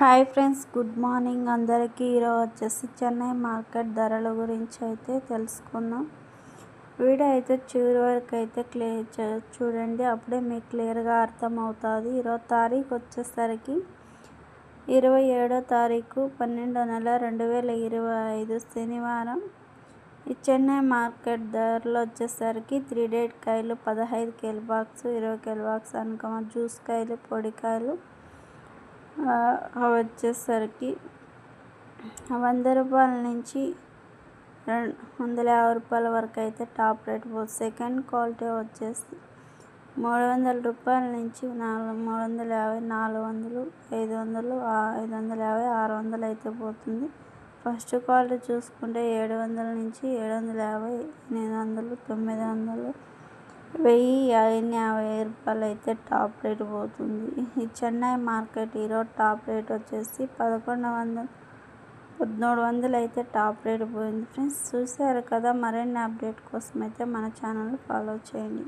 Hi friends good morning. అందరికీ ఈరోజు వచ్చేసి చెన్నై మార్కెట్ ధరల గురించి అయితే తెలుసుకుందాం. వీడియో అయితే చివరి వరకు అయితే క్లియర్ చూడండి. అప్పుడే మీకు క్లియర్గా అర్థమవుతుంది. ఈరోజు తారీఖు వచ్చేసరికి ఇరవై ఏడో తారీఖు పన్నెండో నెల రెండు వేల ఇరవై ఐదు శనివారం. ఈ చెన్నై మార్కెట్ ధరలు వచ్చేసరికి త్రీ డేట్ కాయలు పదహైదు కేల్ బాక్స్ ఇరవై కేల్ బాక్స్ అనుకమ జ్యూస్ కాయలు పొడికాయలు వచ్చేసరికి వంద రూపాయల నుంచి రెండు వందల యాభై రూపాయల వరకు అయితే టాప్ రేట్ సెకండ్ క్వాలిటీ వచ్చేసి మూడు వందల రూపాయల నుంచి నాలుగు మూడు వందల యాభై నాలుగు వందలు ఐదు వందలు ఐదు వందల యాభై ఆరు వందలు అయితే పోతుంది. ఫస్ట్ క్వాలిటీ చూసుకుంటే ఏడు వందల నుంచి ఏడు వందల యాభై ఎనిమిది వందలు తొమ్మిది వందలు వెయ్యి యాభై రూపాయలు అయితే టాప్ రేట్ పోతుంది. ఈ చెన్నై మార్కెట్ ఈరోజు టాప్ రేట్ వచ్చేసి పదకొండు వందలు పదమూడు వందలు అయితే టాప్ రేట్ పోయింది. ఫ్రెండ్స్ చూసారు కదా మరిన్ని అప్డేట్ కోసం అయితే మన ఛానల్ ఫాలో చేయండి.